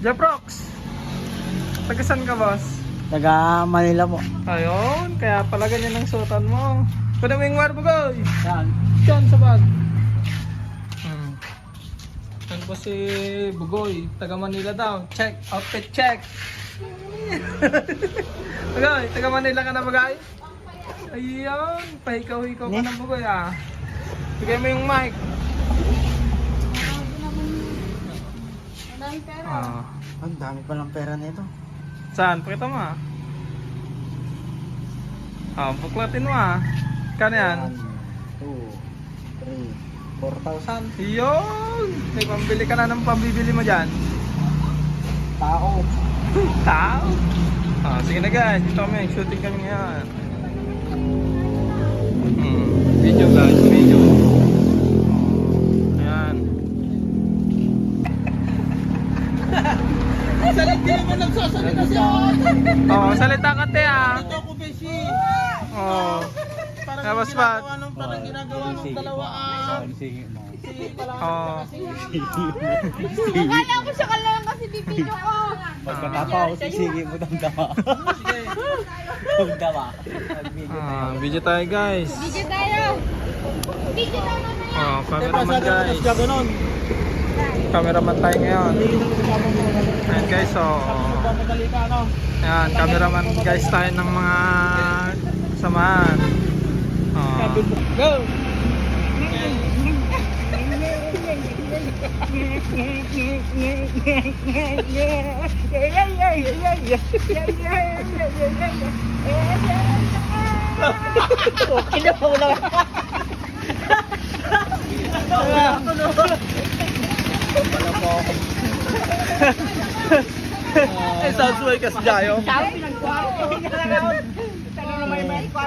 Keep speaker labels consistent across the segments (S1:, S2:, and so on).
S1: Japrox! Tagasan ka, boss?
S2: Taga Manila po.
S1: Ayun, kaya pala ganyan ang suotan mo. Pwede mo yung war, bugoy!
S2: Saan?
S1: Diyan sa bag. Hmm. Yan po si Bugoy, taga Manila daw. Check, outfit check. Bugoy, taga Manila ka na bagay? Ayun, pahikaw-hikaw ka na Bugoy ah. Bigay mo yung mic. Ah.
S2: Ang dami palang pera nito.
S1: Saan? Pakita mo ah. Ah, buklatin mo ah. Kano yan?
S2: 2, 3, 4,000.
S1: Yun! May pambili ka na ng pambibili mo dyan.
S2: Tao.
S1: Tao? Ah, sige na guys, dito kami, shooting kami ngayon. Hmm, video guys, video. Ayan.
S2: Salita mo nagsasalita siya.
S1: Oh, salita ka te ah.
S2: Ito ako, Beshi.
S1: Oh.
S2: Parang
S1: Tapos
S2: nung parang ginagawa nung dalawa ah. Sige. Sige.
S1: Oh.
S3: Akala ko siya lang kasi bibidyo ko.
S2: Pagkatapaw, sisigi mo damdama. Damdama.
S1: Ah, video tayo guys.
S3: Video tayo. Video tayo na
S1: Oh, cameraman guys. Cameraman tayo ngayon. Ayan guys, so
S2: Madali ka, no?
S1: Ayan, cameraman guys tayo ng mga samahan. Oh.
S2: Go!
S3: Okay na po lang.
S2: Eh, sounds like as jayo.
S3: Sabi pinagkuha ko. Tanong na may may kuha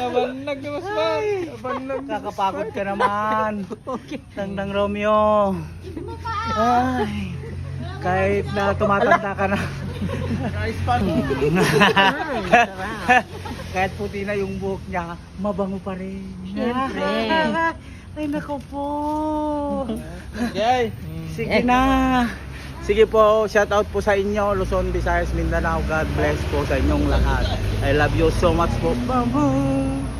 S1: Nabanlag na mas man. Nabanlag.
S2: Kakapagod ka naman. Tandang Romeo. Ay. Kahit na tumatanda ka na. Nice fun. Kahit puti na yung buhok niya, mabango pa rin.
S3: Siyempre.
S2: Ay nako po. Okay. Sige na. Sige po, shout out po sa inyo, Luzon, Visayas, Mindanao. God bless po sa inyong lahat. I love you so much po. Bye-bye.